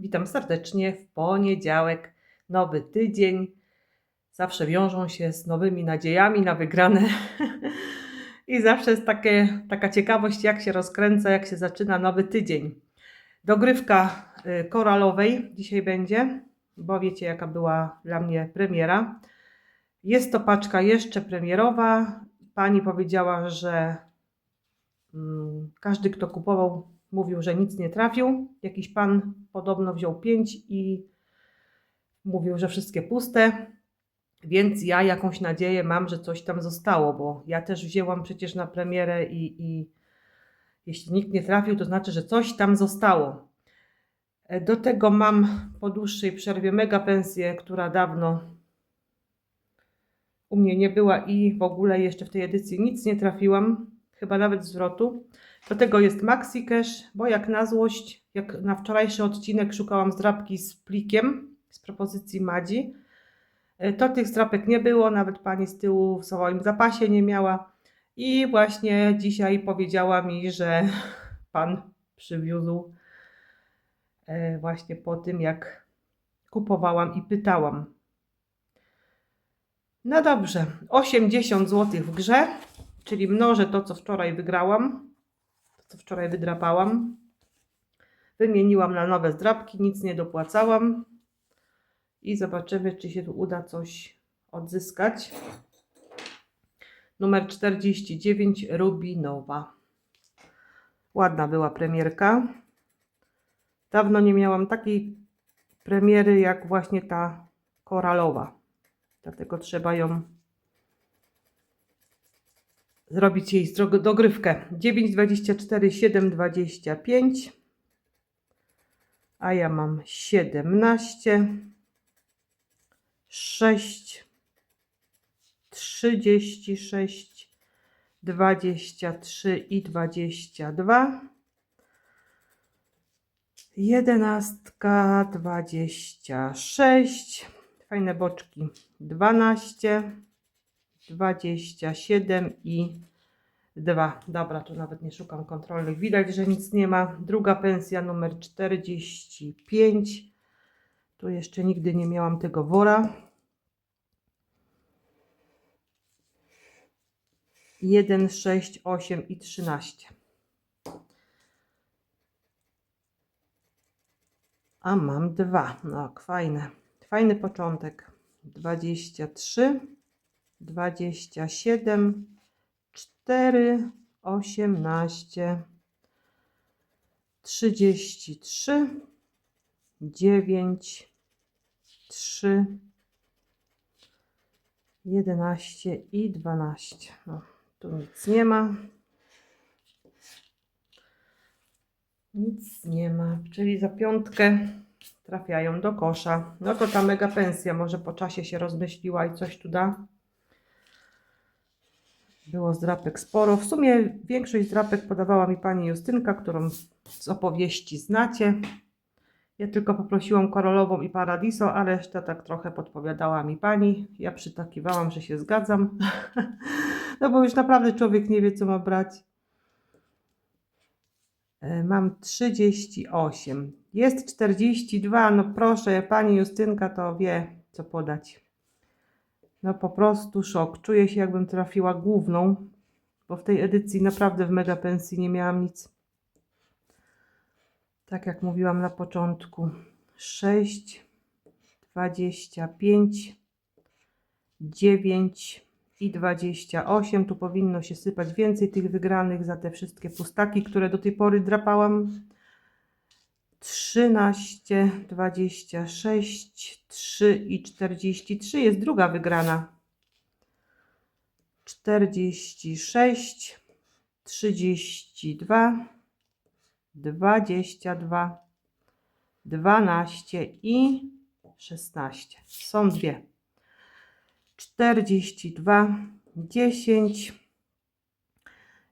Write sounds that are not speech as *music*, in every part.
Witam serdecznie w poniedziałek, nowy tydzień. Zawsze wiążą się z nowymi nadziejami na wygrane. *laughs* I zawsze jest takie, taka ciekawość, jak się rozkręca, jak się zaczyna nowy tydzień. Dogrywka y, koralowej dzisiaj będzie, bo wiecie, jaka była dla mnie premiera. Jest to paczka jeszcze premierowa. Pani powiedziała, że mm, każdy, kto kupował, mówił, że nic nie trafił. Jakiś pan podobno wziął pięć i mówił, że wszystkie puste. Więc ja jakąś nadzieję mam, że coś tam zostało, bo ja też wzięłam przecież na premierę i, i jeśli nikt nie trafił, to znaczy, że coś tam zostało. E, Do tego mam po dłuższej przerwie mega pensję, która dawno u mnie nie była i w ogóle jeszcze w tej edycji nic nie trafiłam, chyba nawet zwrotu. Do tego jest Maxi Cash, bo jak na złość, jak na wczorajszy odcinek szukałam zdrabki z plikiem z propozycji Madzi, e, to tych zdrapek nie było, nawet pani z tyłu w swoim zapasie nie miała. I właśnie dzisiaj powiedziała mi, że *laughs* pan przywiózł e, właśnie po tym, jak kupowałam i pytałam. No dobrze, 80 zł w grze, czyli mnożę to, co wczoraj wygrałam, co wczoraj wydrapałam. Wymieniłam na nowe zdrapki, nic nie dopłacałam i zobaczymy, czy się tu uda coś odzyskać. Numer 49, Rubinowa. Ładna była premierka. Dawno nie miałam takiej premiery jak właśnie ta koralowa. Dlatego trzeba ją zrobić jej dogrywkę. 9,24, 7,25. A ja mam 17, 6, 36, 23 i 22. Jedenastka, 26. Fajne boczki. 12, 27 i 2. Dobra, tu nawet nie szukam kontrolnych. Widać, że nic nie ma. Druga pensja numer 45. Tu jeszcze nigdy nie miałam tego wora. 1, 6, 8 i 13. A mam dwa. No, fajne. Fajny początek. 23, 27, 4, 18, 33, 9, 3, 11 i 12. No, tu nic nie ma. Nic nie ma, czyli za piątkę trafiają do kosza. No to ta mega pensja może po czasie się rozmyśliła i coś tu da. Było zdrapek sporo. W sumie większość zdrapek podawała mi pani Justynka, którą z opowieści znacie. Ja tylko poprosiłam Korolową i Paradiso, a reszta tak trochę podpowiadała mi pani. Ja przytakiwałam, że się zgadzam. *laughs* no bo już naprawdę człowiek nie wie, co ma brać. E, Mam 38. Jest 42. No proszę, pani Justynka to wie, co podać. No po prostu szok. Czuję się, jakbym trafiła główną, bo w tej edycji naprawdę w mega pensji nie miałam nic. Tak jak mówiłam na początku. 6, 25, 9 i 28. Tu powinno się sypać więcej tych wygranych za te wszystkie pustaki, które do tej pory drapałam. 13, 26, 3 i 43 jest druga wygrana. 46, 32, 22, 12 i 16. Są dwie. 42, 10.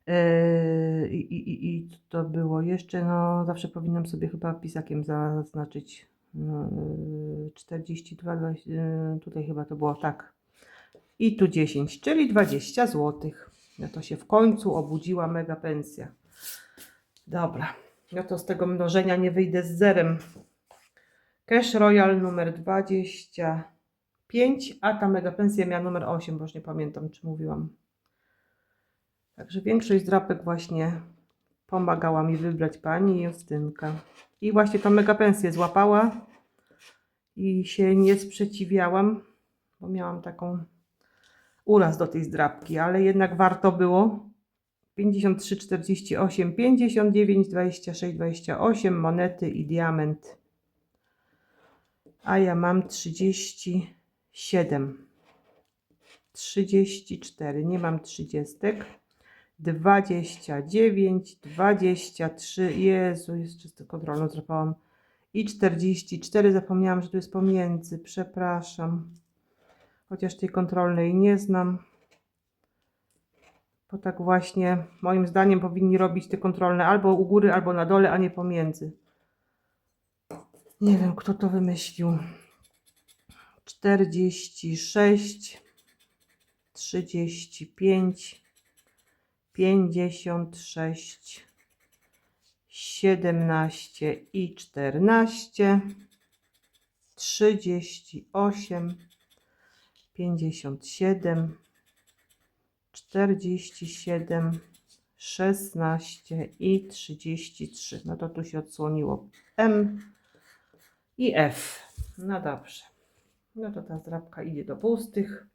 Yy, I, i, i, to było jeszcze, no zawsze powinnam sobie chyba pisakiem zaznaczyć no, yy, 42, 20, yy, tutaj chyba to było tak. I tu 10, czyli 20 zł. No to się w końcu obudziła mega pensja. Dobra, no to z tego mnożenia nie wyjdę z zerem. Cash Royal numer 25, a ta mega pensja miała numer 8, bo już nie pamiętam, czy mówiłam. Także większość drapek właśnie pomagała mi wybrać pani Justynka. I właśnie tą mega pensję złapała i się nie sprzeciwiałam, bo miałam taką uraz do tej zdrapki, ale jednak warto było. 53, 48, 59, 26, 28 monety i diament. A ja mam 37. 34, nie mam 30. 29, 23, Jezu, jest czysto kontrolną złapałam. I 44, zapomniałam, że tu jest pomiędzy, przepraszam. Chociaż tej kontrolnej nie znam. Bo tak właśnie, moim zdaniem, powinni robić te kontrolne albo u góry, albo na dole, a nie pomiędzy. Nie wiem, kto to wymyślił. 46, 35, 56, 17 i 14, 38, 57, 47, 16 i 33. No to tu się odsłoniło M i F. No dobrze. No to ta zdrabka idzie do pustych.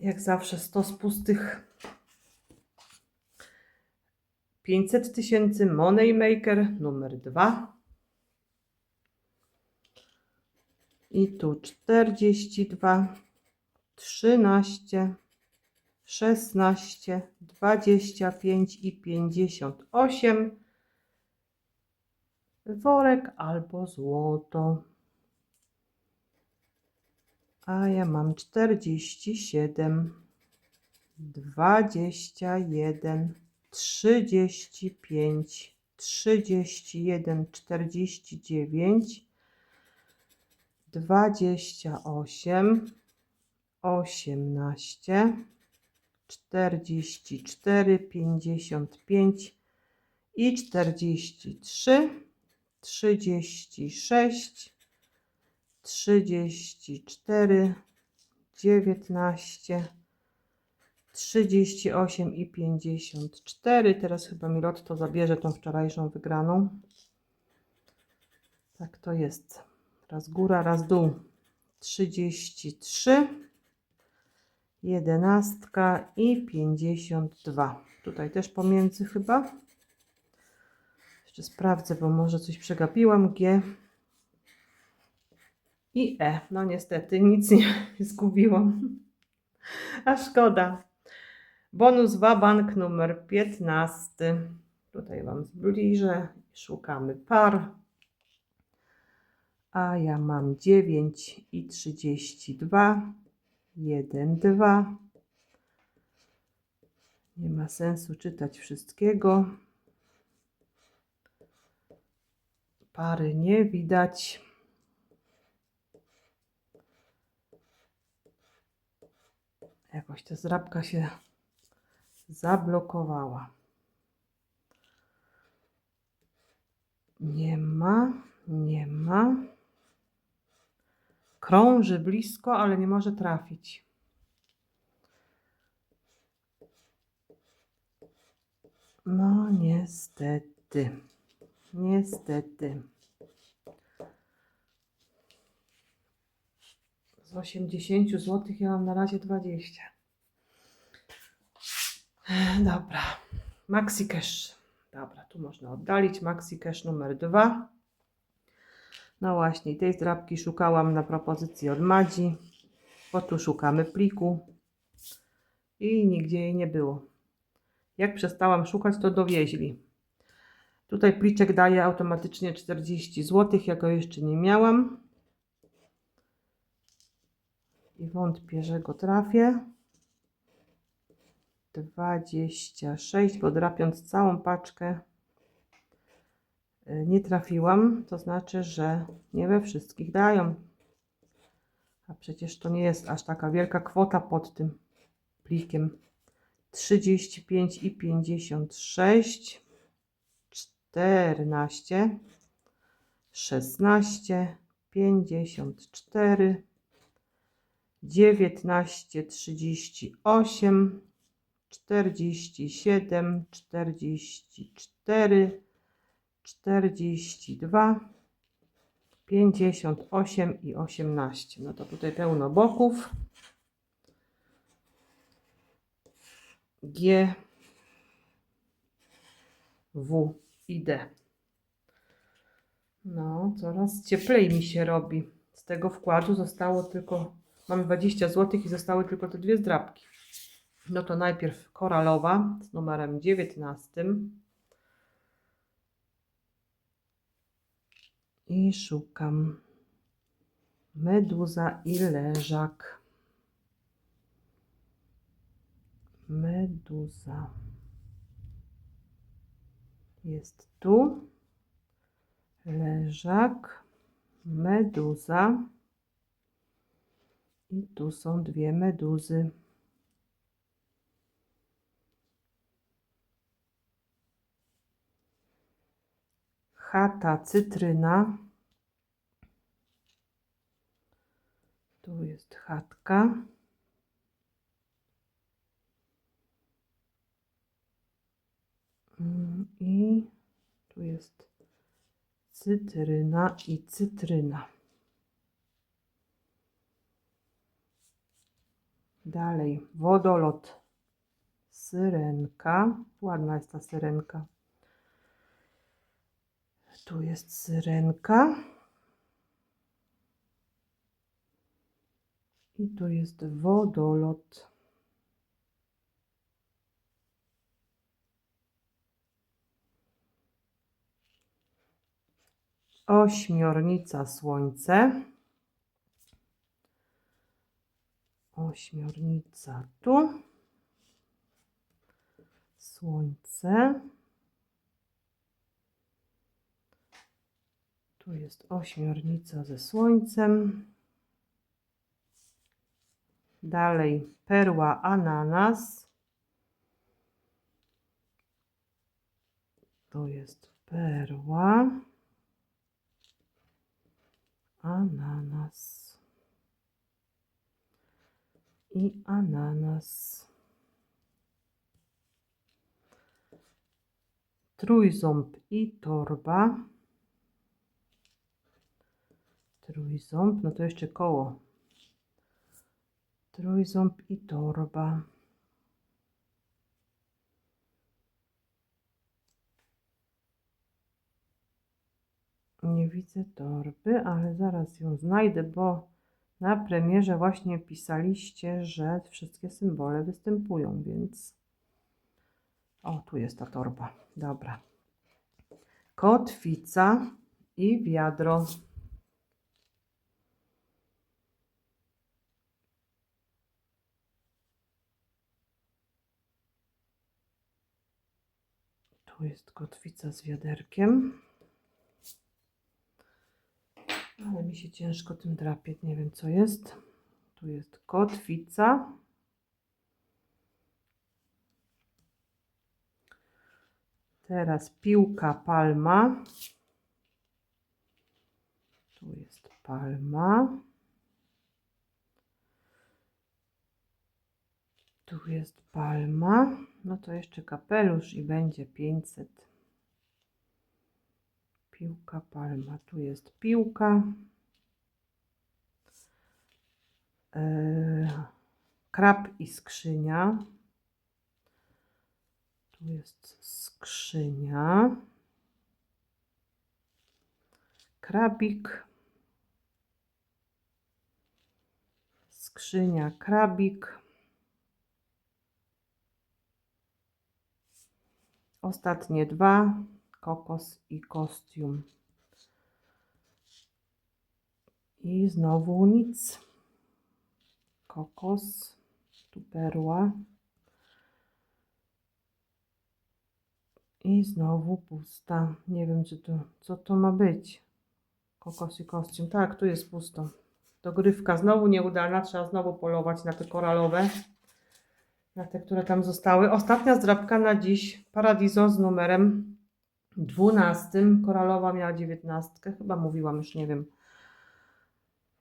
Jak zawsze stos pustych. 500 tysięcy Moneymaker numer 2. I tu 42, 13, 16, 25 i 58. Worek albo złoto. A ja mam 47, 21, 35, 31, 49, 28, 18, 44, 55 i 43, 36, 34, 19, 38 i 54. Teraz chyba mi Lotto zabierze tą wczorajszą wygraną. Tak to jest. Raz góra, raz dół. 33, 11 i 52. Tutaj też pomiędzy chyba. Jeszcze sprawdzę, bo może coś przegapiłam. G i E. No niestety nic nie *laughs* zgubiłam. A szkoda. Bonus wabank numer 15. Tutaj Wam zbliżę. Szukamy par. A ja mam 9 i 32. 1, 2. Nie ma sensu czytać wszystkiego. Pary nie widać. Jakoś ta zrabka się zablokowała. Nie ma, nie ma. Krąży blisko, ale nie może trafić. No, niestety. Niestety. Z 80 zł ja mam na razie 20. Dobra. Maxi Cash. Dobra, tu można oddalić. Maxi Cash numer 2. No właśnie, tej drapki szukałam na propozycji od Madzi. Bo tu szukamy pliku. I nigdzie jej nie było. Jak przestałam szukać, to dowieźli. Tutaj pliczek daje automatycznie 40 zł. Ja go jeszcze nie miałam. I wątpię, że go trafię. 26, bo drapiąc całą paczkę y, nie trafiłam, to znaczy, że nie we wszystkich dają. A przecież to nie jest aż taka wielka kwota pod tym plikiem. 35 i 56, czternaście, szesnaście, pięćdziesiąt cztery, dziewiętnaście, trzydzieści osiem, czterdzieści siedem, czterdzieści cztery, czterdzieści dwa, pięćdziesiąt osiem i osiemnaście. No to tutaj pełno boków. G, W i D. No, coraz cieplej mi się robi. Z tego wkładu zostało tylko, mam 20 zł i zostały tylko te dwie zdrabki. No to najpierw koralowa z numerem 19. I szukam meduza i leżak. Meduza. Jest tu. Leżak. Meduza. I tu są dwie meduzy. Chata cytryna. Tu jest chatka. Mm, I tu jest cytryna i cytryna. Dalej wodolot syrenka. Ładna jest ta syrenka. Tu jest syrenka. I tu jest wodolot. Ośmiornica słońce. Ośmiornica tu. Słońce. Tu jest ośmiornica ze słońcem. Dalej perła ananas. To jest perła. Ananas. I ananas. Trójząb i torba. Trójząb, no to jeszcze koło. Trójząb i torba. Nie widzę torby, ale zaraz ją znajdę, bo na premierze właśnie pisaliście, że wszystkie symbole występują, więc. O, tu jest ta torba. Dobra. Kotwica i wiadro. Tu jest kotwica z wiaderkiem. Ale mi się ciężko tym drapie, nie wiem co jest. Tu jest kotwica. Teraz piłka palma. Tu jest palma. Tu jest palma. No to jeszcze kapelusz i będzie 500. Piłka palma. Tu jest piłka. Eee, krab i skrzynia. Tu jest skrzynia. Krabik. Skrzynia, krabik. Ostatnie dwa. Kokos i kostium. I znowu nic. Kokos. Tu perła. I znowu pusta. Nie wiem, czy to, co to ma być. Kokos i kostium. Tak, tu jest pusto. Dogrywka znowu nieudana. Trzeba znowu polować na te koralowe. Na te, które tam zostały. Ostatnia zdrabka na dziś. Paradiso z numerem dwunastym. Koralowa miała dziewiętnastkę, chyba mówiłam, już nie wiem.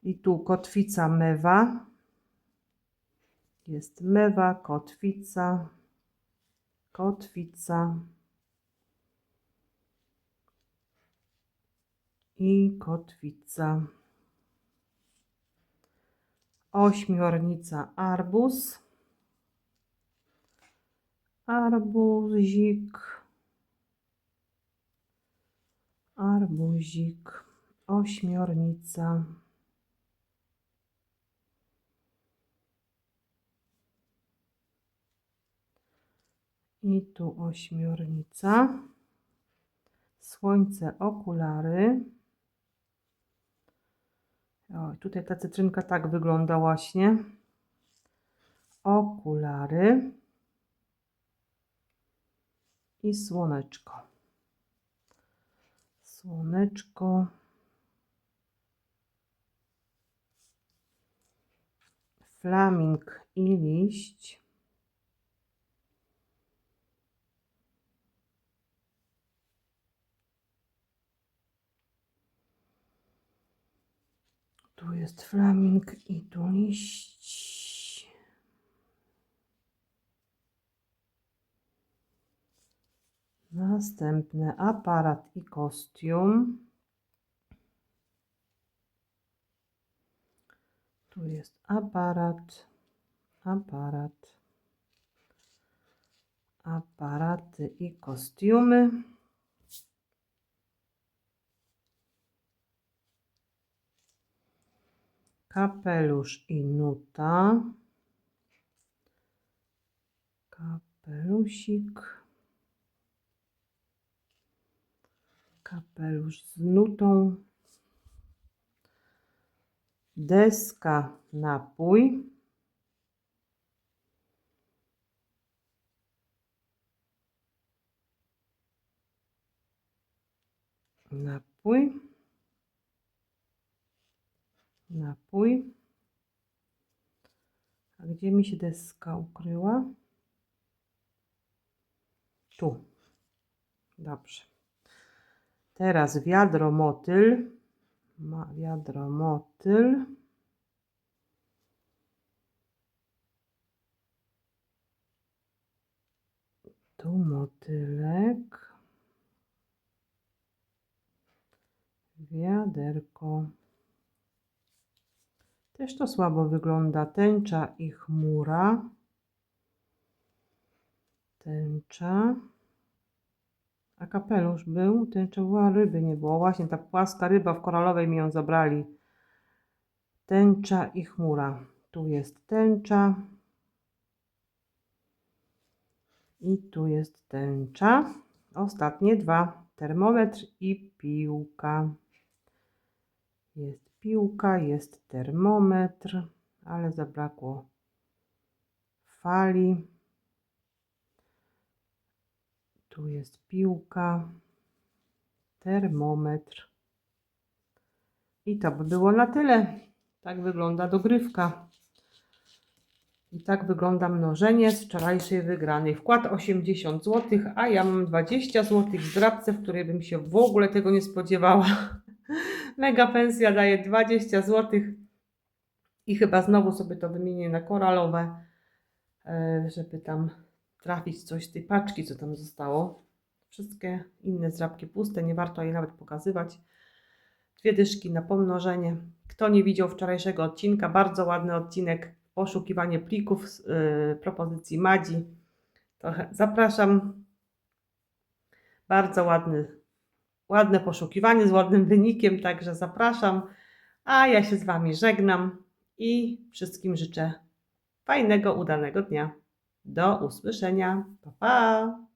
I tu kotwica mewa. Jest mewa, kotwica, kotwica i kotwica. Ośmiornica arbuz. Arbuzik. Arbuzik. Ośmiornica. I tu ośmiornica. Słońce, okulary. O, tutaj ta cytrynka tak wygląda właśnie. Okulary. I słoneczko. Słoneczko. Flaming i liść. Tu jest flaming i tu liść. Następny aparat i kostium. Tu jest aparat, aparat, aparaty i kostiumy. Kapelusz i nuta. Kapelusik. Kapelusz z nutą. Deska napój. Napój. Napój. A gdzie mi się deska ukryła? Tu. Dobrze. Teraz wiadro motyl. Ma wiadro motyl. Tu motylek. Wiaderko. Też to słabo wygląda. Tęcza i chmura. Tęcza. A kapelusz był? Tęcza była, ryby nie było. Właśnie ta płaska ryba w koralowej mi ją zabrali. Tęcza i chmura. Tu jest tęcza. I tu jest tęcza. Ostatnie dwa. Termometr i piłka. Jest piłka, jest termometr, ale zabrakło fali. Tu jest piłka, termometr. I to by było na tyle. Tak wygląda dogrywka. I tak wygląda mnożenie z wczorajszej wygranej. Wkład 80 zł, a ja mam 20 zł w zdrabce, w której bym się w ogóle tego nie spodziewała. *laughs* Mega pensja daje 20 zł. I chyba znowu sobie to wymienię na koralowe, e, żeby tam trafić coś z tej paczki, co tam zostało. Wszystkie inne zdrabki puste, nie warto jej nawet pokazywać. Dwie dyszki na pomnożenie. Kto nie widział wczorajszego odcinka, bardzo ładny odcinek poszukiwanie plików z y, propozycji Madzi. To he- zapraszam. Bardzo ładny, ładne poszukiwanie z ładnym wynikiem, także zapraszam. A ja się z Wami żegnam i wszystkim życzę fajnego, udanego dnia. Do usłyszenia. Pa, pa!